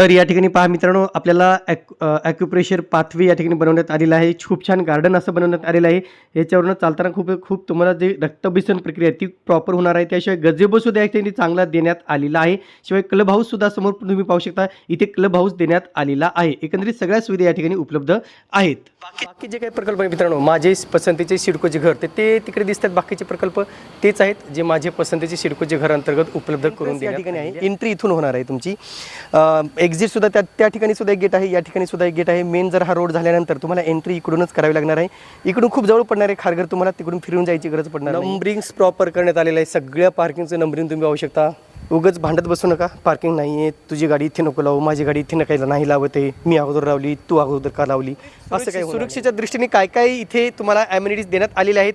तर या ठिकाणी पहा मित्रांनो आपल्याला ॲक ॲक्युप्रेशर पाथवे या ठिकाणी बनवण्यात आलेलं आहे. खूप छान गार्डन असं बनवण्यात आलेलं आहे. याच्यावरनं चालताना खूप खूप तुम्हाला जे रक्तभिसन प्रक्रिया आहे ती प्रॉपर होणार आहे. त्याशिवाय गजेबो सुद्धा या ठिकाणी चांगला देण्यात आलेला आहे. शिवाय क्लब हाऊस सुद्धा समोर तुम्ही पाहू शकता इथे क्लब हाऊस देण्यात आलेला आहे. एकंदरीत सगळ्या सुविधा या ठिकाणी उपलब्ध आहेत. बाकी बाकी जे काही प्रकल्प आहे मित्रांनो माझे पसंतीचे सिडकोचे घर ते ते तिकडे दिसतात. बाकीचे प्रकल्प तेच आहेत जे माझे पसंतीचे सिडकोचे घर अंतर्गत उपलब्ध करून या ठिकाणी आहे. एंट्री इथून होणार आहे तुमची. एक्झिट सुद्धा त्या त्या ठिकाणी सुद्धा एक गेट आहे. या ठिकाणी सुद्धा एक गेट आहे. मेन जर हा रोड झाल्यानंतर तुम्हाला एंट्री इकडूनच करावी लागणार आहे. इकडून खूप जवळ पडणार आहे खारघर. तुम्हाला तिकडून फिरून जायची गरज पडणार नंबरिंग्स प्रॉपर करण्यात आलेलं आहे सगळ्या पार्किंगचं नंबरिंग तुम्ही पाहू शकता. उगच भांडत बसू नका. पार्किंग नाही आहे तुझी गाडी इथे नको लावू. माझी गाडी इथे नका नाही लावत. आहे मी अगोदर लावली. तू अगोदर का लावली? असं काही सुरक्षेच्या दृष्टीने काय काय इथे तुम्हाला ॲम्युनिटीज देण्यात आलेल्या आहेत.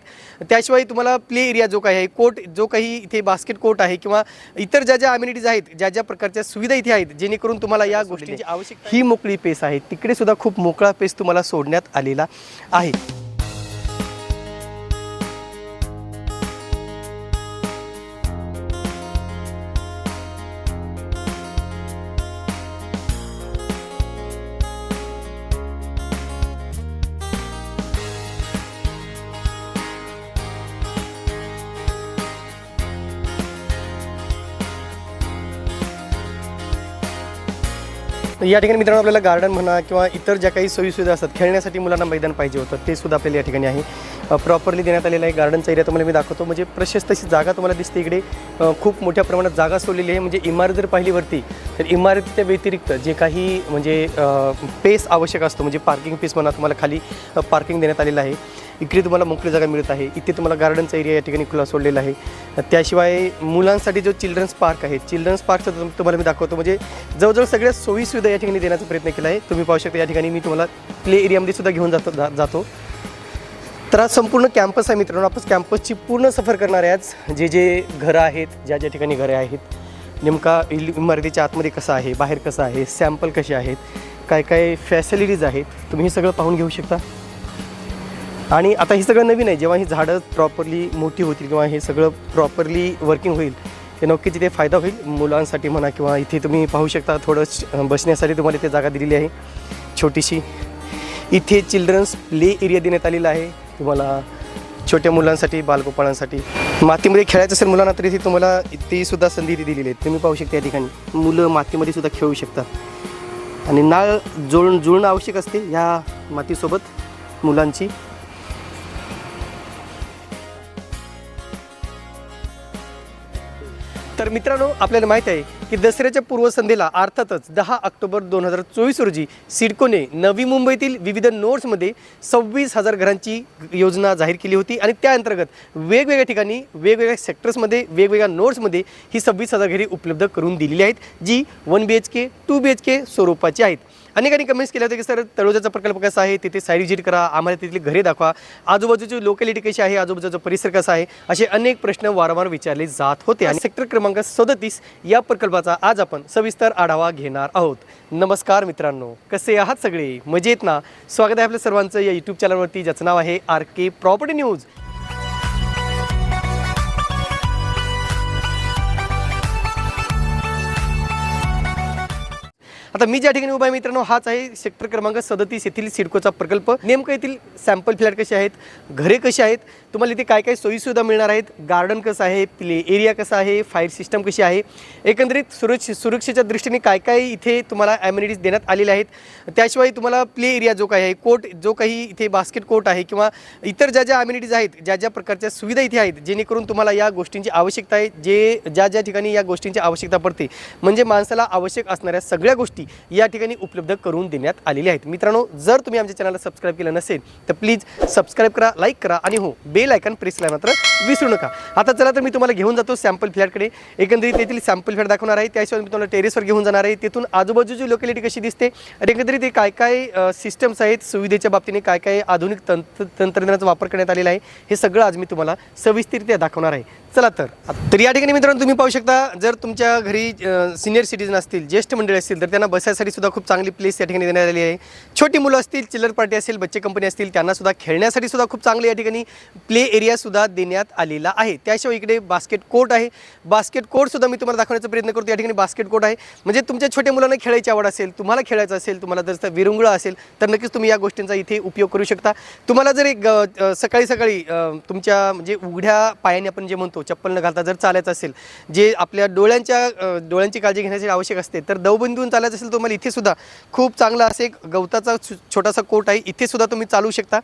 त्याशिवाय तुम्हाला प्ले एरिया जो काही आहे कोर्ट जो काही इथे बास्केट कोर्ट आहे किंवा इतर ज्या ज्या ॲम्युनिटीज आहेत ज्या ज्या प्रकारच्या सुविधा इथे आहेत जेणेकरून तुम्हाला या गोष्टींची आवश्यकता ही मोकळी पेस आहे. तिकडे सुद्धा खूप मोकळा पेस तुम्हाला सोडण्यात आलेला आहे. या ठिकाणी मित्रांनो आपल्याला गार्डन म्हणा किंवा इतर ज्या काही सोयीसुविधा असतात खेळण्यासाठी मुलांना मैदान पाहिजे होतं ते सुद्धा आपल्याला या ठिकाणी आहे. प्रॉपरली देण्यात आलेलं आहे. गार्डनचा एरिया तुम्हाला मी दाखवतो. म्हणजे प्रशस्त अशी जागा तुम्हाला दिसते इकडे. खूप मोठ्या प्रमाणात जागा सोडलेली आहे. म्हणजे इमारत जर पाहिली वरती तर इमारतीच्या व्यतिरिक्त जे काही म्हणजे पेस आवश्यक असतो म्हणजे पार्किंग पेस म्हणा तुम्हाला खाली पार्किंग देण्यात आलेलं आहे. इकडे तुम्हाला मोकळी जागा मिळत आहे. इथे तुम्हाला गार्डनचा एरिया या ठिकाणी खुला सोडलेला आहे. त्याशिवाय मुलांसाठी जो चिल्ड्रन्स पार्क आहे चिल्ड्रन्स पार्कचा तुम्हाला मी दाखवतो. म्हणजे जवळजवळ सगळ्या सोयीसुविधा या ठिकाणी देण्याचा प्रयत्न केला आहे. तुम्ही पाहू शकता या ठिकाणी मी तुम्हाला प्ले एरियामध्ये सुद्धा घेऊन जातो जा- जातो. तर आज संपूर्ण कॅम्पस आहे मित्रांनो. आपण कॅम्पसची पूर्ण सफर करणार आहे आज. जे जे घरं आहेत ज्या ज्या ठिकाणी घरे आहेत नेमका इल- इमारतीच्या आतमध्ये कसं आहे बाहेर कसं आहे सॅम्पल कसे आहेत काय काय फॅसिलिटीज आहेत तुम्ही हे सगळं पाहून घेऊ शकता. आणि आता हे सगळं नवीन आहे. जेव्हा ही झाडं प्रॉपरली मोठी होतील किंवा हे सगळं प्रॉपरली वर्किंग होईल ते नक्कीच तिथे फायदा होईल. मुलांसाठी म्हणा किंवा इथे तुम्ही पाहू शकता थोडं श- बसण्यासाठी तुम्हाला इथे जागा दिलेली आहे. छोटीशी. इथे चिल्ड्रन्स प्ले एरिया देण्यात आलेला आहे. तुम्हाला छोट्या मुलांसाठी बालगोपाळांसाठी. मातीमध्ये खेळायचं असेल मुलांना तरी ती तुम्हाला ती सुद्धा संधी ती दिलेली आहे. तुम्ही पाहू शकता या ठिकाणी. मुलं मातीमध्ये सुद्धा खेळू शकतात. आणि नाळ जुळून जुळणं आवश्यक असते ह्या मातीसोबत मुलांची. तर मित्रांनो आपल्याला माहीत आहे की दसऱ्याच्या पूर्वसंध्येला अर्थातच दहा ऑक्टोबर दोन हजार चोवीस रोजी सिडकोने नवी मुंबईतील विविध नोड्समध्ये सव्वीस हजार घरांची योजना जाहीर केली होती आणि त्या अंतर्गत वेगवेगळ्या ठिकाणी वेगवेगळ्या सेक्टर्समध्ये वेगवेगळ्या नोड्समध्ये ही सव्वीस हजार घरे उपलब्ध करून दिलेली आहेत जी one B H K two B H K स्वरूपाची आहेत. अनेकांनी कमेंट्स केल्या होत्या की सर तळोजाचा प्रकल्प कसा आहे? तिथे साईड व्हिजिट करा. आम्हाला तिथली घरे दाखवा. आजूबाजूची लोकॅलिटी कशी आहे? आजूबाजूचा परिसर कसा आहे? असे अनेक प्रश्न वारंवार विचारले जात होते. आणि सेक्टर क्रमांक सदतीस या प्रकल्पाचा आज आपण सविस्तर आढावा घेणार आहोत. नमस्कार मित्रांनो. कसे आहात सगळे? मजेत ना? स्वागत आहे आपल्या सर्वांचं या यूट्यूब चॅनलवरती ज्याचं नाव आहे आर के प्रॉपर्टी न्यूज आता मी ज्या ठिकाणी उभा आहे मित्रांनो हाच आहे सेक्टर क्रमांक सदतीस येथील सिडकोचा प्रकल्प. नेमकं येथील सॅम्पल फ्लॅट कसे आहेत? घरे कशी आहेत? तुम्हाला इथे काय काय सोयीसुविधा मिळणार आहेत? गार्डन कसं आहे? प्ले एरिया कसा आहे? फायर सिस्टम कशी आहे? एकंदरीत सुरक्ष सुरक्षेच्या दृष्टीने काय काय इथे तुम्हाला ॲम्युनिटीज देण्यात आलेल्या आहेत? त्याशिवाय तुम्हाला प्ले एरिया जो काही आहे कोर्ट जो काही इथे बास्केट कोर्ट आहे किंवा इतर ज्या ज्या ॲम्युनिटीज आहेत ज्या ज्या प्रकारच्या सुविधा इथे आहेत जेणेकरून तुम्हाला या गोष्टींची आवश्यकता आहे जे ज्या ज्या ठिकाणी या गोष्टींची आवश्यकता पडते म्हणजे माणसाला आवश्यक असणाऱ्या सगळ्या गोष्टी या ठिकाणी उपलब्ध करून देण्यात आलेली आहेत. मित्रांनो जर तुम्ही आमच्या चॅनलला सबस्क्राईब केलं नसेल तर प्लीज सबस्क्राईब करा लाईक करा आणि हो बेल आयकन प्रेसला मात्र विसरू नका. आता चला तर मी तुम्हाला घेऊन जातो सॅम्पल फ्लॅटकडे एकंदरीत येथील सॅम्पल फ्लॅट दाखवणार आहे. त्याशिवाय मी तुम्हाला टेरेसवर घेऊन जाणार आहे. तिथून आजूबाजूची लोकॅलिटी कशी दिसते? आणि एकंदरीत ते काय काय सिस्टम्स आहेत? सुविधेच्या बाबतीने काय काय आधुनिक तंत्र तंत्रज्ञानाचा वापर करण्यात आलेला आहे? हे सगळं आज मी तुम्हाला सविस्तरित्या दाखवणार आहे. चला तर. तर या ठिकाणी मित्रांनो तुम्ही पाहू शकता जर तुमच्या घरी सिनियर सिटीजन असतील ज्येष्ठ मंडळी असतील तर त्यांना बसायसाठी सुद्धा खूप चांगली प्लेस या ठिकाणी देण्यात आली आहे. छोटी मुलं असतील चिल्लर पार्टी असेल बच्चे कंपनी असतील त्यांना सुद्धा खेळण्यासाठी सुद्धा खूप चांगले या ठिकाणी प्ले एरिया सुद्धा देण्यात आलेला आहे. त्याशिवाय इकडे बास्केट कोर्ट आहे. बास्केट कोर्ट सुद्धा मी तुम्हाला दाखवण्याचा प्रयत्न करतो. या ठिकाणी बास्केट कोर्ट आहे. म्हणजे तुमच्या छोट्या मुलांना खेळायची आवड असेल तुम्हाला खेळायचं असेल तुम्हाला जर तर विरंगुळा असेल तर नक्कीच तुम्ही या गोष्टींचा इथे उपयोग करू शकता. तुम्हाला जर एक सकाळी सकाळी तुमच्या म्हणजे उघड्या पायाने आपण जे म्हणतो चप्पल न घालता जर चालायचं असेल जे आपल्या डोळ्यांच्या डोळ्यांची काळजी घेण्यासाठी आवश्यक असते तर दवबिंदून चालायचं असेल तुम्हाला इथे सुद्धा खूप चांगला असं एक गवताचा छोटासा कोट आहे इथे सुद्धा तुम्ही चालू शकता.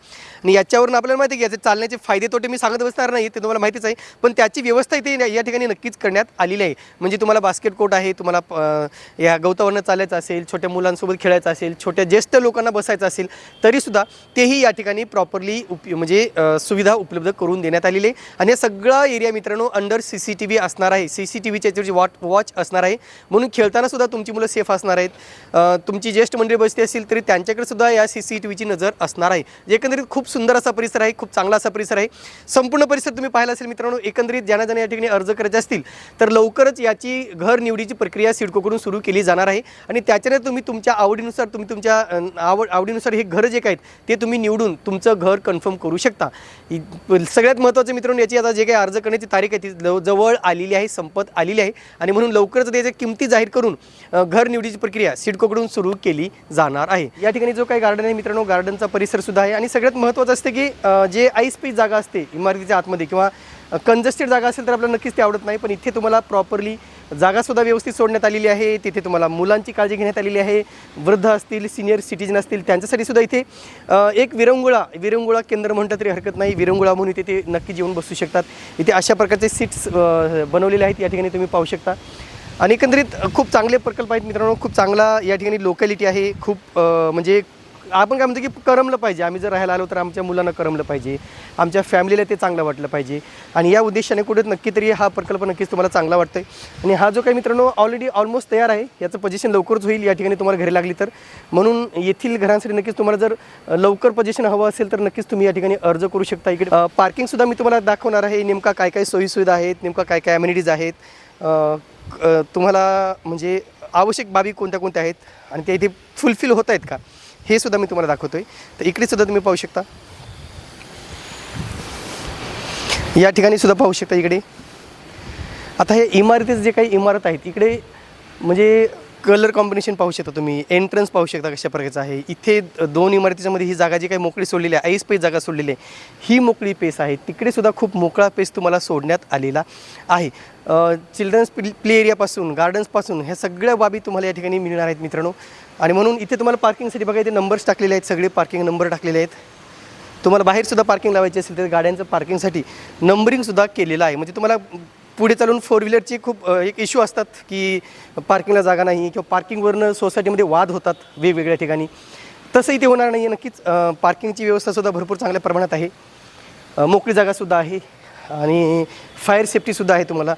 आणि याच्यावरून आपल्याला माहिती आहे की याचे चालण्याचे फायदे तोटे मी सांगत बसणार नाही ते तुम्हाला माहितीच आहे पण त्याची व्यवस्था इथे या ठिकाणी नक्कीच करण्यात आलेली आहे. म्हणजे तुम्हाला बास्केट कोट आहे तुम्हाला या गवतावरनं चालायचं असेल छोट्या मुलांसोबत खेळायचं असेल छोट्या ज्येष्ठ लोकांना बसायचं असेल तरीसुद्धा तेही या ठिकाणी प्रॉपरली उप म्हणजे सुविधा उपलब्ध करून देण्यात आलेली आहे. आणि सगळा एरिया मित्र मित्रांनो under C C T V असणार आहे. सी सी टी व्हीच्या याच्यावरची वॉट वॉच असणार आहे. म्हणून खेळताना सुद्धा तुमची मुलं सेफ असणार आहेत. तुमची ज्येष्ठ मंडळी बसती असतील तरी त्यांच्याकडे सुद्धा या सी सी टी व्हीची नजर असणार आहे. एकंदरीत खूप सुंदर असा परिसर आहे खूप चांगला असा परिसर आहे. संपूर्ण परिसर तुम्ही पाहिला असेल मित्रांनो एकंदरीत ज्यांना ज्यांना या ठिकाणी अर्ज करायचे असतील तर लवकरच याची घर निवडीची प्रक्रिया सिडकोकडून सुरू केली जाणार आहे. आणि त्याच्याने तुम्ही तुमच्या आवडीनुसार तुम्ही तुमच्या आवड आवडीनुसार हे घर जे काय आहेत ते तुम्ही निवडून तुमचं घर कन्फर्म करू शकता. सगळ्यात महत्त्वाचं मित्रांनो याची आता जे काही अर्ज करण्याची तारीख आहे ती लव- जवळ आलेली आहे संपत आलेली आहे. आणि म्हणून लवकरच त्याच्या किमती जाहीर करून घर निवडीची प्रक्रिया सिडकोकडून सुरू केली जाणार आहे. या ठिकाणी जो काही गार्डन आहे मित्रांनो गार्डनचा परिसरसुद्धा आहे. आणि सगळ्यात महत्त्वाचं असते की जे आईसपी जागा असते इमारतीच्या आतमध्ये किंवा कंजस्टेड जागा असेल तर आपल्याला नक्कीच ते आवडत नाही. पण इथे तुम्हाला प्रॉपरली जागासुद्धा व्यवस्थित सोडण्यात आलेली आहे. तिथे तुम्हाला मुलांची काळजी घेण्यात आलेली आहे. वृद्ध असतील सिनियर सिटीजन असतील त्यांच्यासाठी सुद्धा इथे एक विरंगुळा विरंगुळा केंद्र म्हणतात तरी हरकत नाही. विरंगुळा म्हणून इथे ते नक्की जेवून बसू शकतात. इथे अशा प्रकारचे सीट्स बनवलेले आहेत. या ठिकाणी तुम्ही पाहू शकता. आणि एकंदरीत खूप चांगले प्रकल्प आहेत मित्रांनो. खूप चांगला या ठिकाणी लोकॅलिटी आहे. खूप म्हणजे आपण काय म्हणतो की करमलं पाहिजे. आम्ही जर राहायला आलो तर आमच्या मुलांना करमलं पाहिजे. आमच्या फॅमिलीला ते चांगलं वाटलं पाहिजे. आणि या उद्देशाने कुठे नक्की तरी हा प्रकल्प नक्कीच तुम्हाला चांगला वाटतोय. आणि हा जो काही मित्रांनो ऑलरेडी ऑलमोस्ट तयार आहे याचं पोझिशन लवकरच होईल या ठिकाणी तुम्हाला घरी लागली तर. म्हणून येथील घरांसाठी नक्कीच तुम्हाला जर लवकर पोझिशन हवं असेल तर नक्कीच तुम्ही या ठिकाणी अर्ज करू शकता. इकडे पार्किंगसुद्धा मी तुम्हाला दाखवणार आहे. नेमका काय काय सोयीसुविधा आहेत नेमका काय काय अम्युनिटीज आहेत. तुम्हाला म्हणजे आवश्यक बाबी कोणत्या कोणत्या आहेत आणि त्या इथे फुलफिल होत आहेत का? हे सुद्धा मी तुम्हाला दाखवतोय. तर इकडे सुद्धा तुम्ही पाहू शकता. या ठिकाणी सुद्धा पाहू शकता इकडे. आता हे इमारतीचं जे काही इमारत आहेत इकडे म्हणजे कलर कॉम्बिनेशन पाहू शकता तुम्ही. एंट्रन्स पाहू शकता कशा प्रकारचं आहे. इथे दोन इमारतीच्या मध्ये ही जागा जी काही मोकळी सोडलेली आहे आईस पेस जागा सोडलेली आहे ही मोकळी पेस आहे. तिकडे सुद्धा खूप मोकळा पेस तुम्हाला सोडण्यात आलेला आहे. चिल्ड्रन्स प्ले एरियापासून गार्डन्सपासून ह्या सगळ्या बाबी तुम्हाला या ठिकाणी मिळणार आहेत मित्रांनो. आणि म्हणून इथे तुम्हाला पार्किंगसाठी बघा इथे नंबर्स टाकलेले आहेत सगळे पार्किंग नंबर टाकलेले आहेत. तुम्हाला बाहेरसुद्धा पार्किंग लावायची असेल तर गाड्यांचं पार्किंगसाठी नंबरिंगसुद्धा केलेलं आहे. म्हणजे तुम्हाला पुढे चालून फोर व्हीलरची खूप एक इश्यू असतात की पार्किंगला जागा नाही किंवा पार्किंगवरनं सोसायटीमध्ये वाद होतात वेगवेगळ्या ठिकाणी. तसं इथे होणार नाही आहे नक्कीच पार्किंगची व्यवस्थासुद्धा भरपूर चांगल्या प्रमाणात आहे. मोकळी जागासुद्धा आहे आणि फायर सेफ्टीसुद्धा आहे तुम्हाला.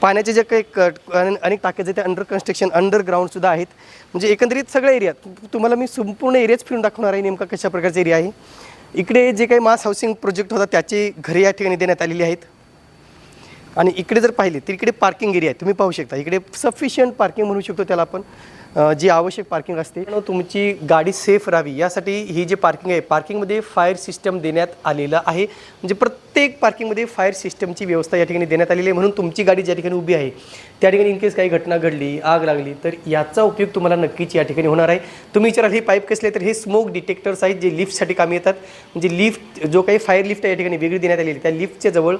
पाण्याचे जे काही क- अनेक टाक्या जे ते अंडर कन्स्ट्रक्शन अंडरग्राऊंडसुद्धा आहेत. म्हणजे एकंदरीत सगळ्या एरियात तुम्हाला मी संपूर्ण एरियाच फिरून दाखवणार आहे नेमका कशा प्रकारचा एरिया आहे. इकडे जे काही मास हाऊसिंग प्रोजेक्ट होता त्याचे घरे या ठिकाणी देण्यात आलेली आहेत. आणि इकडे जर पाहिले तर इकडे पार्किंग एरिया आहे. तुम्ही पाहू शकता. इकडे सफिशियंट पार्किंग म्हणू शकतो त्याला आपण. जी आवश्यक पार्किंग असते तुमची गाडी सेफ राहावी. यासाठी ही जी पार्किंग आहे पार्किंगमध्ये फायर सिस्टम देण्यात आलेलं आहे. म्हणजे प्रत्येक पार्किंगमध्ये फायर सिस्टमची व्यवस्था या ठिकाणी देण्यात आलेली आहे. म्हणून तुमची गाडी ज्या ठिकाणी उभी आहे त्या ठिकाणी इनकेस काही घटना घडली आग लागली तर याचा उपयोग तुम्हाला नक्कीच या ठिकाणी होणार आहे. तुम्ही विचाराल हे पाईप कसले तर हे स्मोक डिटेक्टर्स आहेत जे लिफ्टसाठी कामी येतात. म्हणजे लिफ्ट जो काही फायर लिफ्ट आहे या ठिकाणी वेगळी देण्यात आलेली त्या लिफ्टच्या जवळ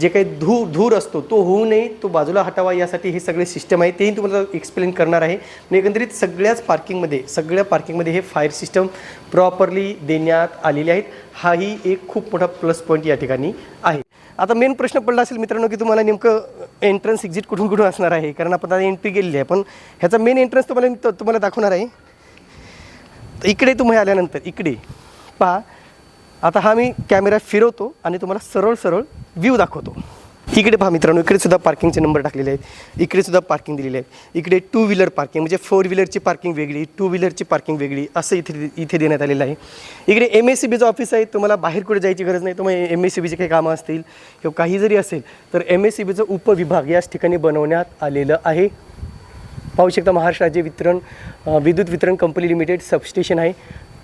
जे काही धूर धूर असतो तो होऊ नये तो बाजूला हटावा यासाठी हे सगळे सिस्टम आहे तेही तुम्हाला एक्सप्लेन करणार आहे. म्हणजे एकंदरीत सगळ्याच पार्किंगमध्ये सगळ्या पार्किंगमध्ये हे फायर सिस्टम प्रॉपरली देण्यात आलेले आहेत. हाही एक खूप मोठा प्लस पॉईंट या ठिकाणी आहे. आता मेन प्रश्न पडला असेल मित्रांनो की तुम्हाला नेमकं एंट्रन्स एक्झिट कुठून कुठून असणार आहे? कारण आपण आता एंट्री गेलेली आहे. पण ह्याचा मेन एंट्रन्स तुम्हाला मी तुम्हाला दाखवणार आहे. तर इकडे तुम्ही आल्यानंतर इकडे पहा. आता हा मी कॅमेरा फिरवतो आणि तुम्हाला सरळ सरळ व्ह्यू दाखवतो. इकडे पहा मित्रांनो इकडे सुद्धा पार्किंगचे नंबर टाकलेले आहेत. इकडे सुद्धा पार्किंग दिलेले आहेत. इकडे टू व्हीलर पार्किंग म्हणजे फोर व्हीलरची पार्किंग वेगळी टू व्हीलरची पार्किंग वेगळी असं इथे इथे देण्यात आलेलं आहे. इकडे एम एस सी बीचं ऑफिस आहे तुम्हाला बाहेर कुठे जायची गरज नाही. तुम्हाला एम एस सी बीचे काही कामं असतील किंवा काही जरी असेल तर एम एस सी बीचं उपविभाग याच ठिकाणी बनवण्यात आलेलं आहे. पाहू शकता महाराष्ट्र राज्य वितरण विद्युत वितरण कंपनी लिमिटेड सबस्टेशन आहे.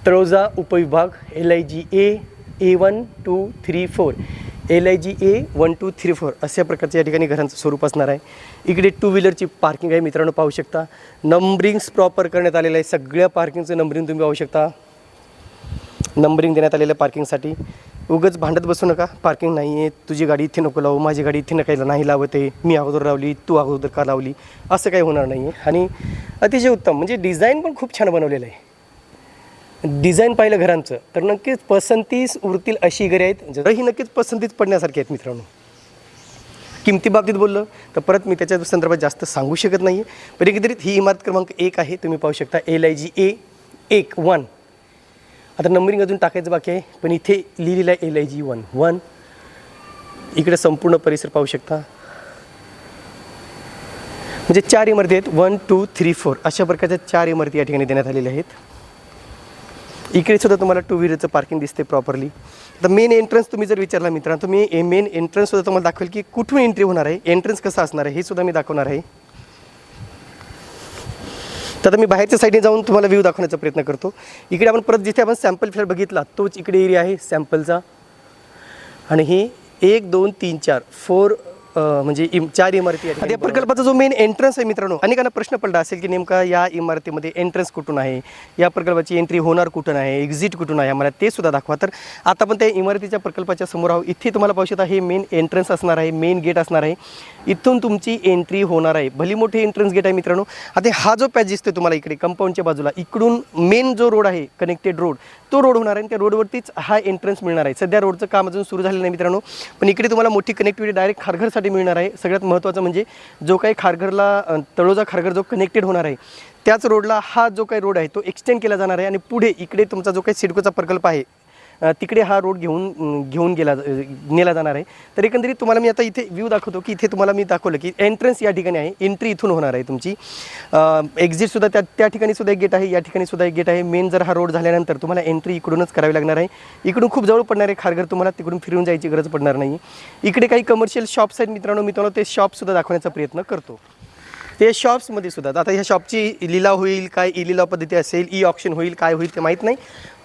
तळोजा उपविभाग L I G A A one two three four L I G A one two three four अशा प्रकारच्या या ठिकाणी घरांचं स्वरूप असणार आहे. इकडे टू व्हीलरची पार्किंग आहे मित्रांनो पाहू शकता. नंबरिंग्स प्रॉपर करण्यात आलेलं आहे. सगळ्या पार्किंगचं नंबरिंग तुम्ही पाहू शकता. नंबरिंग देण्यात आलेलं आहे पार्किंगसाठी उगच भांडत बसू नका. पार्किंग नाही आहे तुझी गाडी इथे नको लावू. माझी गाडी इथे नका नाही लावत आहे. मी अगोदर लावली. तू अगोदर का लावली? असं काही होणार नाही आहे आणि अतिशय उत्तम. म्हणजे डिझाईन पण खूप छान बनवलेलं आहे. डिझाईन पाहिलं घरांचं तर नक्कीच पसंतीस उरतील अशी घरे आहेत. जरही नक्कीच पसंतीच पडण्यासारखी आहेत मित्रांनो. किमती बाबतीत बोललं तर परत मी त्याच्या संदर्भात जास्त सांगू शकत नाही आहे पण एकंदरीत ही इमारत क्रमांक एक आहे तुम्ही पाहू शकता एल आय जी ए एक वन आता नंबरिंग अजून टाकायचं बाकी आहे पण इथे लिहिलेलं आहे L I G one one इकडे संपूर्ण परिसर पाहू शकता. म्हणजे चार इमारती आहेत वन टू थ्री फोर अशा प्रकारच्या चार इमारती या ठिकाणी देण्यात आलेल्या आहेत. इकडे सुद्धा तुम्हाला टू व्हीलरचं पार्किंग दिसते प्रॉपरली तर मेन एंट्रन्स तुम्ही जर विचारला मित्रांनो तुम्ही ए मेन एंट्रन्ससुद्धा तुम्हाला दाखवेल की कुठून एंट्री होणार आहे एंट्रन्स कसं असणार आहे हे सुद्धा मी दाखवणार आहे. तर आता मी बाहेरच्या साईडने जाऊन तुम्हाला व्ह्यू दाखवण्याचा प्रयत्न करतो. इकडे आपण परत जिथे आपण सॅम्पल फ्लॅट बघितला तोच इकडे एरिया आहे सॅम्पलचा आणि हे एक दोन तीन चार फोर म्हणजे इम चार इमारती आहेत. आता या प्रकल्पाचा जो मेन एंट्रन्स आहे मित्रांनो अनेकांना प्रश्न पडला असेल की नेमका या इमारतीमध्ये एंट्रन्स कुठून आहे? या प्रकल्पाची एंट्री होणार कुठून आहे? एक्झिट कुठून आहे? मला ते सुद्धा दाखवा. तर आता पण त्या इमारतीच्या प्रकल्पाच्या समोर आहोत. इथे तुम्हाला पाहू शकता हे मेन एंट्रन्स असणार आहे मेन गेट असणार आहे. इथून तुमची एंट्री होणार आहे. भली मोठी एंट्रन्स गेट आहे मित्रांनो. आता हा जो पॅच दिसतोय तुम्हाला इकडे कंपाऊंडच्या बाजूला इकडून मेन जो रोड आहे कनेक्टेड रोड तो रोड होणार आहे आणि त्या रोडवरतीच हा एंट्रन्स मिळणार आहे. सध्या रोडचं काम अजून सुरू झालेलं नाही मित्रांनो पण इकडे तुम्हाला मोठी कनेक्टिव्हिटी डायरेक्ट खारघरसाठी मिळणार आहे. सगळ्यात महत्त्वाचं म्हणजे जो काही खारघरला तळोजा खारघर जो कनेक्टेड होणार आहे त्याच रोडला हा जो काही रोड आहे तो एक्सटेंड केला जाणार आहे आणि पुढे इकडे तुमचा जो काही सिडकोचा प्रकल्प आहे तिकडे हा रोड घेऊन घेऊन गेला नेला जाणार आहे. तर एकंदरीत तुम्हाला मी आता इथे व्ह्यू दाखवतो की इथे तुम्हाला मी दाखवलं की एंट्रन्स या ठिकाणी आहे. एंट्री इथून होणार आहे तुमची. एक्झिटसुद्धा त्या त्या ठिकाणी सुद्धा एक गेट आहे या ठिकाणी सुद्धा एक गेट आहे. मेन जर हा रोड झाल्यानंतर तुम्हाला एंट्री इकडूनच करावी लागणार आहे. इकडून खूप जवळ पडणार आहे. खारघर तुम्हाला तिकडून फिरून जायची गरज पडणार नाही. इकडे काही कमर्शियल शॉप्स आहेत मित्रांनो. मी तुम्हाला ते शॉपसुद्धा दाखवण्याचा प्रयत्न करतो. ते शॉप्समध्ये सुद्धा. आता ह्या शॉपची लिलाव होईल काय ई लिलाव पद्धती असेल ई ऑप्शन होईल काय होईल ते माहीत नाही.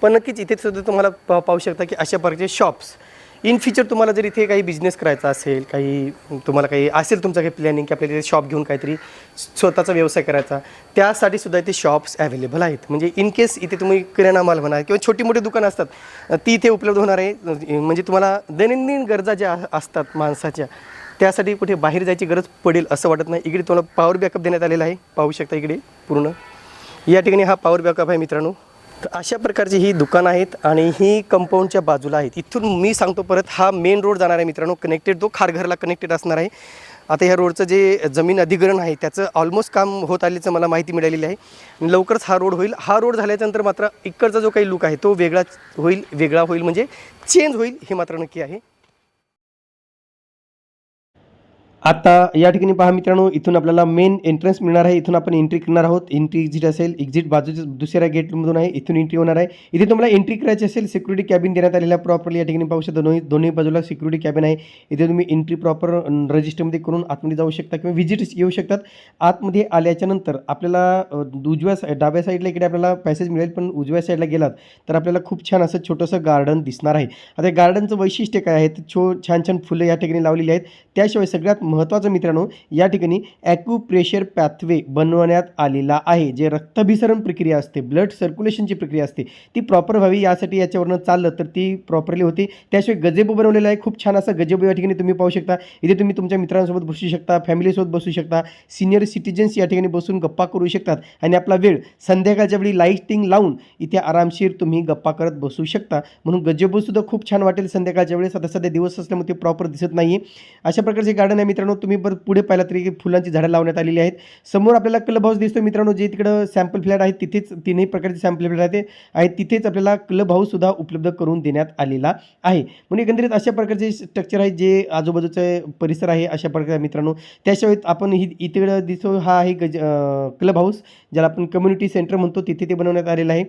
पण नक्कीच इथे सुद्धा तुम्हाला पाहू शकता की अशा प्रकारचे शॉप्स. इन फ्युचर तुम्हाला जर इथे काही बिझनेस करायचा असेल काही तुम्हाला काही असेल तुमचं काही प्लॅनिंग की आपल्याला इथे शॉप घेऊन काहीतरी स्वतःचा व्यवसाय करायचा त्यासाठी सुद्धा इथे शॉप्स अवेलेबल आहेत. म्हणजे इन केस इथे तुम्ही किराणा माल म्हणा किंवा छोटी मोठी दुकानं असतात ती इथे उपलब्ध होणार आहे. म्हणजे तुम्हाला दैनंदिन गरजा ज्या असतात माणसाच्या त्यासाठी कुठे बाहेर जायची गरज पडेल असं वाटत नाही. इकडे तुम्हाला पॉवर बॅकअप देण्यात आलेला आहे. पाहू शकता इकडे पूर्ण. या ठिकाणी हा पॉवर बॅकअप आहे मित्रांनो. तर अशा प्रकारची ही दुकानं आहेत आणि ही कंपाऊंडच्या बाजूला आहेत. इथून मी सांगतो परत हा मेन रोड जाणार आहे मित्रांनो. कनेक्टेड तो खारघरला कनेक्टेड असणार आहे. आता ह्या रोडचं जे जमीन अधिग्रहण आहे त्याचं ऑलमोस्ट काम होत आल्याचं मला माहिती मिळालेली आहे. आणि लवकरच हा रोड होईल. हा रोड झाल्याच्यानंतर मात्र इकडचा जो काही लुक आहे तो वेगळा होईल वेगळा होईल. म्हणजे चेंज होईल हे मात्र नक्की आहे. आता या ठिकाणी पहा मित्रांनो इथून आपल्याला मेन एंट्रन्स मिळणार आहे. इथून आपण एंट्री करणार आहोत. एंट्री एक्झिट असेल एक्झिट बाजूच्या दुसऱ्या गेटमधून आहे. इथून एंट्री होणार आहे. इथे तुम्हाला एंट्री करायची असेल सिक्युरिटी कॅबिन देण्यात आलेला प्रॉपरली या ठिकाणी पाहू शकता. दोन्ही दोन्ही बाजूला सिक्युरिटी कॅबिन आहे. इथे तुम्ही एंट्री प्रॉपर रजिस्टरमध्ये करून आतमध्ये जाऊ शकता किंवा व्हिजिट येऊ शकतात. आतमध्ये आल्याच्यानंतर आपल्याला उजव्या साईड डाव्या साईडला इकडे आपल्याला पॅसेज मिळेल. पण उजव्या साईडला गेलात तर आपल्याला खूप छान असं छोटंसं गार्डन दिसणार आहे. आता गार्डनचं वैशिष्ट्य काय आहे? तर छो छान छान फुलं या ठिकाणी लावलेली आहेत. त्याशिवाय सगळ्यात महत्त्वाचं मित्रांनो या ठिकाणी ॲक्युप्रेशर पॅथवे बनवण्यात आलेला आहे. जे रक्ताभिसरण प्रक्रिया असते ब्लड सर्क्युलेशनची प्रक्रिया असते ती प्रॉपर व्हावी यासाठी याच्यावरनं चाललं तर ती प्रॉपरली होती. त्याशिवाय गजेबो बनवलेला आहे खूप छान असा गजेबो या ठिकाणी तुम्ही पाहू शकता. इथे तुम्ही तुमच्या मित्रांसोबत बसू शकता फॅमिलीसोबत बसू शकता सिनियर सिटीजन्स या ठिकाणी बसून गप्पा करू शकतात. आणि आपला वेळ संध्याकाळच्या वेळी लाईटिंग लावून इथे आरामशीर तुम्ही गप्पा करत बसू शकता. म्हणून गजेबोसुद्धा खूप छान वाटेल संध्याकाळच्या वेळेस. आता सध्या दिवस असल्यामुळे ते प्रॉपर दिसत नाही अशा प्रकारचे गार्डन आहे. मित्रांनो तुम्ही बरं पुढे पाहिला तरी फुलांची झाडं लावण्यात आलेली आहेत. समोर आपल्याला क्लब हाऊस दिसतो मित्रांनो जे तिकडं सॅम्पल फ्लॅट आहेत तिथेच तिन्ही प्रकारचे सॅम्पल फ्लॅट आहेत आहेत तिथेच आपल्याला क्लब हाऊससुद्धा उपलब्ध करून देण्यात आलेला आहे. म्हणून एकंदरीत अशा प्रकारचे स्ट्रक्चर आहे जे आजूबाजूचे परिसर आहे अशा प्रकारे मित्रांनो. त्याशिवाय आपण ही इकडं दिसतो हा आहे गज क्लब हाऊस ज्याला आपण कम्युनिटी सेंटर म्हणतो. तिथे ते बनवण्यात आलेलं आहे.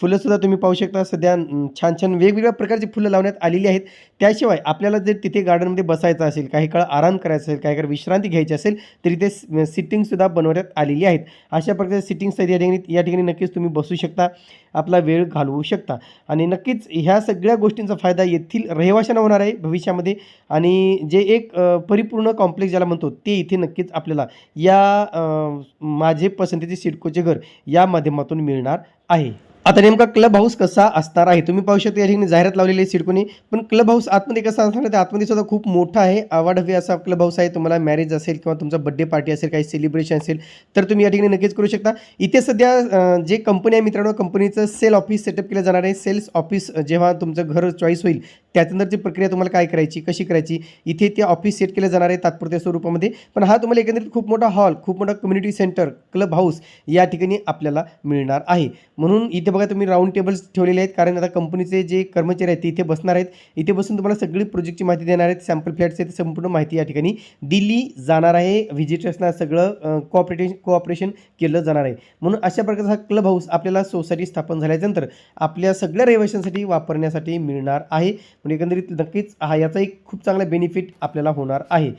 फुलंसुद्धा तुम्ही पाहू शकता. सध्या छान छान वेगवेगळ्या प्रकारची फुलं लावण्यात आलेली आहेत. त्याशिवाय आपल्याला जर तिथे गार्डनमध्ये बसायचं असेल काही काळ आराम करायचा असेल काही काळ विश्रांती घ्यायची असेल तर इथे सिटिंगसुद्धा बनवण्यात आलेली आहेत. अशा प्रकारचे सिटिंग्स आहेत या ठिकाणी या ठिकाणी नक्कीच तुम्ही बसू शकता आपला वेळ घालवू शकता. आणि नक्कीच ह्या सगळ्या गोष्टींचा फायदा येथील रहिवाशांना होणार आहे भविष्यामध्ये. आणि जे एक परिपूर्ण कॉम्प्लेक्स ज्याला म्हणतो ते इथे नक्कीच आपल्याला या माझे पसंतीचे सिडकोचे घर या माध्यमातून मिळणार आहे. आता नेमका क्लब हाऊस कसा असणार आहे? तुम्ही पाहू शकता या ठिकाणी जाहिरात लावलेली आहे सिडकोनी. पण क्लब हाऊस आतमध्ये कसा असणार आहे? आतमध्ये सुद्धा खूप मोठा आहे. आवाढव्य असा क्लब हाऊस आहे. तुम्हाला मॅरेज असेल किंवा तुमचा बड्डे पार्टी असेल काही सेलिब्रेशन असेल तर तुम्ही या ठिकाणी नक्कीच करू शकता. इथे सध्या जे कंपनी आहे मित्रांनो कंपनीचं सेल ऑफिस सेटअप केलं जाणार आहे. सेल्स ऑफिस जेव्हा तुमचं घर चॉईस होईल त्यानंतरची प्रक्रिया तुम्हाला काय करायची कशी करायची? इथे ते ऑफिस सेट केलं जाणार आहे तात्पुरत्या स्वरूपामध्ये. पण हा तुम्हाला एकंदरीत खूप मोठा हॉल खूप मोठा कम्युनिटी सेंटर क्लब हाऊस या ठिकाणी आपल्याला मिळणार आहे. म्हणून इथे बघा तुम्ही राऊंड टेबल्स ठेवलेले आहेत. कारण आता कंपनीचे जे कर्मचारी आहेत ते इथे बसणार आहेत. इथे बसून तुम्हाला सगळी प्रोजेक्टची माहिती देणार आहेत. सॅम्पल फ्लॅट्स आहेत संपूर्ण माहिती या ठिकाणी दिली जाणार आहे. व्हिजिटर्सना सगळं कोऑपरेटिव्ह कोऑपरेशन केलं जाणार आहे. म्हणून अशा प्रकारचा हा क्लब हाऊस आपल्याला सोसायटी स्थापन झाल्यानंतर आपल्या सगळ्या रहिवाशांसाठी वापरण्यासाठी मिळणार आहे. पण एकंदरीत नक्कीच हा याचा एक खूप चांगला बेनिफिट आपल्याला होणार आहे.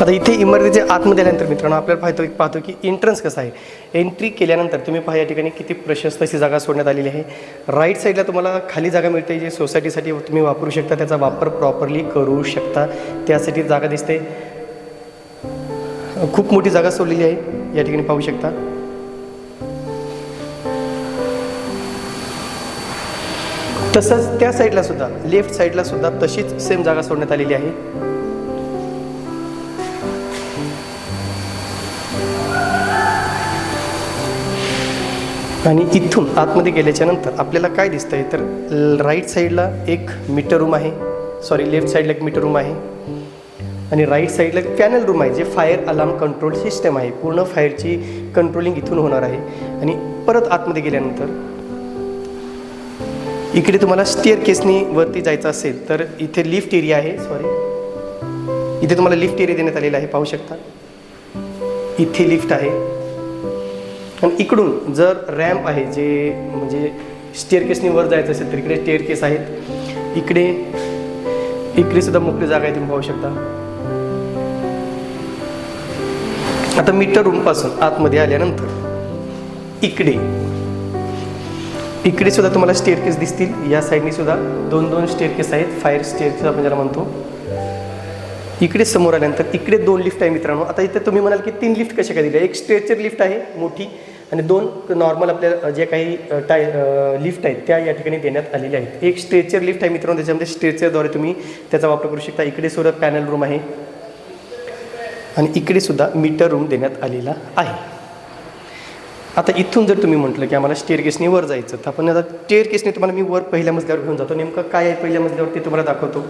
आता इथे इमारतीचे आतमध्ये आल्यानंतर मित्रांनो आपल्याला पाहतो पाहतो की एंट्रन्स कसं आहे? एंट्री केल्यानंतर तुम्ही पहा या ठिकाणी किती प्रशस्त अशी जागा सोडण्यात आलेली आहे. राईट साईडला तुम्हाला खाली जागा मिळते जी सोसायटीसाठी तुम्ही वापरू शकता त्याचा वापर प्रॉपरली करू शकता. त्यासाठी जागा दिसते. खूप मोठी जागा सोडलेली आहे. या ठिकाणी पाहू शकता. तसंच त्या साईडला सुद्धा लेफ्ट साईडला सुद्धा तशीच सेम जागा सोडण्यात आलेली आहे. आणि इथून आतमध्ये गेल्याच्यानंतर आपल्याला काय दिसतंय? तर राईट साईडला एक मीटर रूम आहे. सॉरी लेफ्ट साईडला एक मीटर रूम आहे. आणि राईट साईडला एक पॅनल रूम आहे जे फायर अलार्म कंट्रोल सिस्टम आहे. पूर्ण फायरची कंट्रोलिंग इथून होणार आहे. आणि परत आतमध्ये गेल्यानंतर इकडे तुम्हाला स्टेअर केसनी वरती जायचं असेल तर इथे लिफ्ट एरिया आहे. सॉरी इथे तुम्हाला लिफ्ट एरिया देण्यात आलेला आहे पाहू शकता. इथे लिफ्ट आहे. आणि इकडून जर रॅम्प आहे जे म्हणजे स्टेअरकेसनी वर जायचं असेल तर इकडे स्टेअर केस आहेत. इकडे इकडे सुद्धा मोकळी जागा आहे तुम्ही पाहू शकता. आता मीटर रूमपासून आतमध्ये आल्यानंतर इकडे इकडे सुद्धा तुम्हाला स्टेअर केस दिसतील. या साईडनी सुद्धा दोन दोन स्टेअरकेस आहेत. फायर स्टेअरकेस आपण ज्याला म्हणतो. इकडे समोर आल्यानंतर इकडे दोन लिफ्ट आहे मित्रांनो. आता इथे तुम्ही म्हणाल की तीन लिफ्ट कशा काय दिल्या? एक स्ट्रेचर लिफ्ट आहे मोठी आणि दोन नॉर्मल आपल्या जे काही टाय लिफ्ट आहेत त्या या ठिकाणी देण्यात आलेल्या आहेत. एक स्ट्रेचर लिफ्ट आहे मित्रांनो त्याच्यामध्ये स्ट्रेचरद्वारे तुम्ही त्याचा वापर करू शकता. इकडे सुद्धा पॅनल रूम आहे. आणि इकडे सुद्धा मीटर रूम देण्यात आलेला आहे. आता इथून जर तुम्ही म्हटलं की आम्हाला स्टेअर केसने वर जायचं तर आपण आता स्टेअर केसने तुम्हाला मी वर पहिल्या मजल्यावर घेऊन जातो. नेमकं काय आहे पहिल्या मजल्यावर ते तुम्हाला दाखवतो.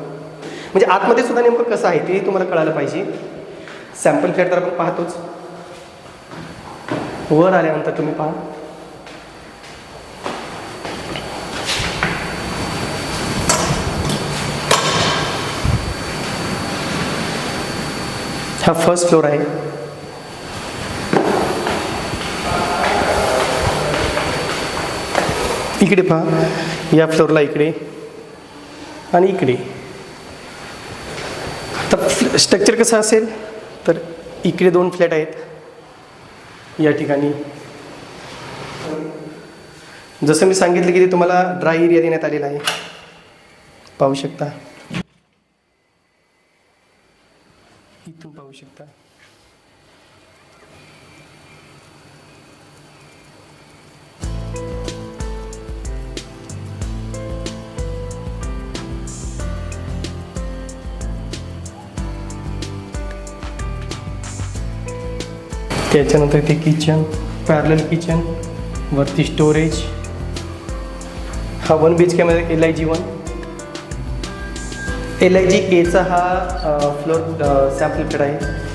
म्हणजे आतमध्ये सुद्धा नेमकं कसं आहे ते तुम्हाला कळायला पाहिजे. सॅम्पल फ्लॅट तर आपण पाहतोच. वर आल्यानंतर तुम्ही पहा. हा फर्स्ट फ्लोर आहे. इकडे पहा. या फ्लोअरला इकडे. आणि इकडे. स्ट्रक्चर कसं असेल? तर इकडे दोन फ्लॅट आहेत. या ठिकाणी. जसं मी सांगितलं की ते तुम्हाला ड्राय एरिया देण्यात आलेला आहे. पाहू शकता. इथून पाहू शकता. त्याच्यानंतर ते किचन पॅरल किचन वरती स्टोरेज हा वन बी एच केमध्ये L I G one L I G एचा हा फ्लोर सॅम्पल प्लेट आहे.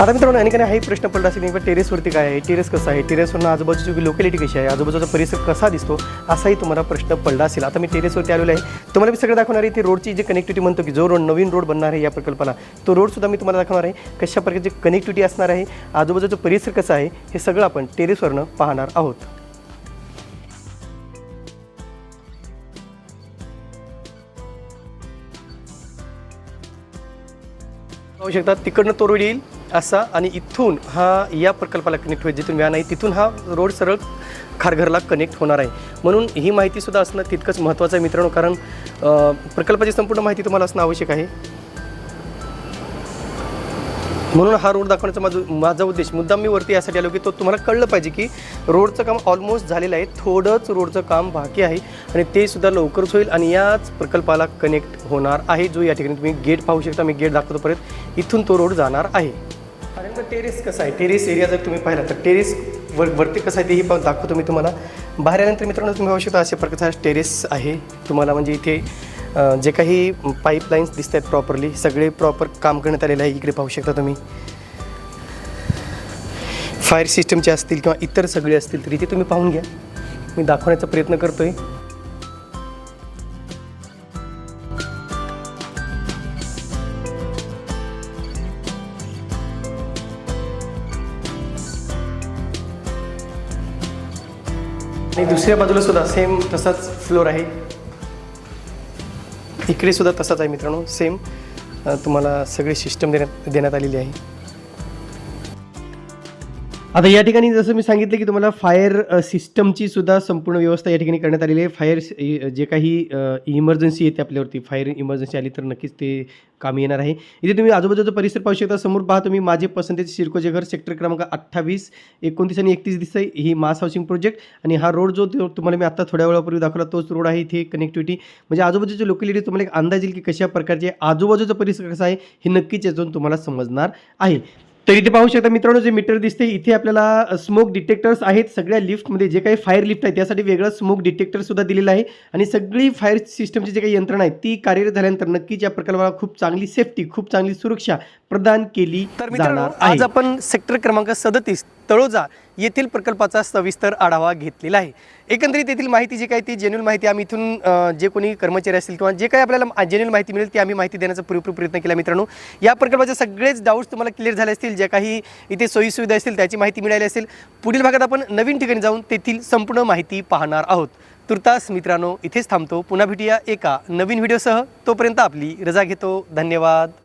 आता मित्रांनो आणि काही प्रश्न पडला असेल की टेरेसवरती काय आहे? टेरेस कसं आहे? टेरेसवरनं आजूबाजूची लोकॅलिटी कशी आहे? आजूबाजूचा परिसर कसा दिसतो? असाही तुम्हाला प्रश्न पडला असेल. आता मी टेरेसवरती आलेलो आहे. तुम्हाला मी सगळं दाखवणार आहे ती रोडची जी कनेक्टिव्हिटी म्हणतो की जो रोड नवीन रोड बनणार आहे या प्रकल्पाला तो रोडसुद्धा मी तुम्हाला दाखवणार आहे. कशा प्रकारची कनेक्टिव्हिटी असणार आहे? आजूबाजूचा परिसर कसा आहे? हे सगळं आपण टेरेसवरनं पाहणार आहोत. पाहू शकता तिकडनं तोरड येईल असा आणि इथून हा या प्रकल्पाला कनेक्ट होईल जिथून व्यान आहे तिथून हा रोड सरळ खारघरला कनेक्ट होणार आहे. म्हणून ही माहितीसुद्धा असणं तितकंच महत्त्वाचं आहे मित्रांनो कारण प्रकल्पाची संपूर्ण माहिती तुम्हाला असणं आवश्यक आहे. म्हणून हा रोड दाखवण्याचा माझा माझा उद्देश मुद्दाम मी वरती यासाठी आलो की तो तुम्हाला कळलं पाहिजे की रोडचं काम ऑलमोस्ट झालेलं आहे थोडंच रोडचं काम बाकी आहे आणि ते सुद्धा लवकरच होईल आणि याच प्रकल्पाला कनेक्ट होणार आहे जो या ठिकाणी तुम्ही गेट पाहू शकता मी गेट दाखवतो परत इथून तो रोड जाणार आहे. आणि टेरेस कसं आहे? टेरेस एरिया जर तुम्ही पाहिला तर टेरेस वर वरती कसं आहे तेही पाहून दाखवतो मी तुम्हाला. बाहेर आल्यानंतर मित्रांनो तुम्ही पाहू शकता अशा प्रकारचा टेरेस आहे. तुम्हाला म्हणजे इथे जे काही पाईपलाईन्स दिसत आहेत प्रॉपरली सगळे प्रॉपर काम करण्यात आलेलं आहे. इकडे पाहू शकता तुम्ही. फायर सिस्टमचे असतील किंवा इतर सगळे असतील तर इथे तुम्ही पाहून घ्या. मी दाखवण्याचा प्रयत्न करतो आहे आणि दुसऱ्या बाजूला सुद्धा सेम तसाच फ्लोर आहे. इकडे सुद्धा तसाच आहे मित्रांनो सेम तुम्हाला सगळी सिस्टम देण्यात देण्यात आलेली आहे. आता या ठिकाणी जसं मी सांगितलं की तुम्हाला फायर सिस्टमची सुद्धा संपूर्ण व्यवस्था या ठिकाणी करण्यात आलेली आहे. फायर जे काही इमर्जन्सी येते आपल्यावरती फायर इमर्जन्सी आली तर नक्कीच ते कामी येणार आहे. इथे तुम्ही आजूबाजूचा परिसर पाहू शकता. समोर पहा तुम्ही माझे पसंतीचे शिरकोचे घर सेक्टर क्रमांक अठ्ठावीस एकोणतीस आणि एकतीस दिसतंय. ही मास हाऊसिंग प्रोजेक्ट आणि हा रोड जो तो तुम्हाला मी आत्ता थोड्या वेळापूर्वी दाखवला तोच रोड आहे इथे कनेक्टिव्हिटी म्हणजे आजूबाजूची लोकॅलिटी तुम्हाला एक अंदाज येईल की कशा प्रकारचे आजूबाजूचा परिसर कसा आहे हे नक्कीच यातून तुम्हाला समजणार आहे. तर इथे पाहू शकता मित्रांनो जे मीटर दिसते इथे आपल्याला स्मोक डिटेक्टर्स आहेत. सगळ्या लिफ्टमध्ये जे काही फायर लिफ्ट आहे त्यासाठी वेगळं स्मोक डिटेक्टर सुद्धा दिलेलं आहे. आणि सगळी फायर सिस्टमची जे काही यंत्रणा आहे ती कार्यरत झाल्यानंतर नक्कीच या प्रकल्पाला खूप चांगली सेफ्टी खूप चांगली सुरक्षा प्रदान केली तर मित्रांनो आज आपण सेक्टर क्रमांक सदतीस तळोजा येथील प्रकल्पाचा सविस्तर आढावा घेतलेला आहे. एकंदरीत येथील माहिती जी काही ती जेन्युअल माहिती आम्ही इथून जे कोणी कर्मचारी असतील किंवा जे काही आपल्याला जेन्युअल माहिती मिळेल ती आम्ही माहिती देण्याचा पुरेपूर प्रयत्न केला मित्रांनो. या प्रकल्पाचे सगळेच डाऊट्स तुम्हाला क्लिअर झाले असतील ज्या काही इथे सोयीसुविधा असतील त्याची माहिती मिळाली असेल. पुढील भागात आपण नवीन ठिकाणी जाऊन तेथील संपूर्ण माहिती पाहणार आहोत. तुर्तास मित्रांनो इथेच थांबतो. पुन्हा भेटूया एका नवीन व्हिडिओसह तोपर्यंत आपली रजा घेतो. धन्यवाद.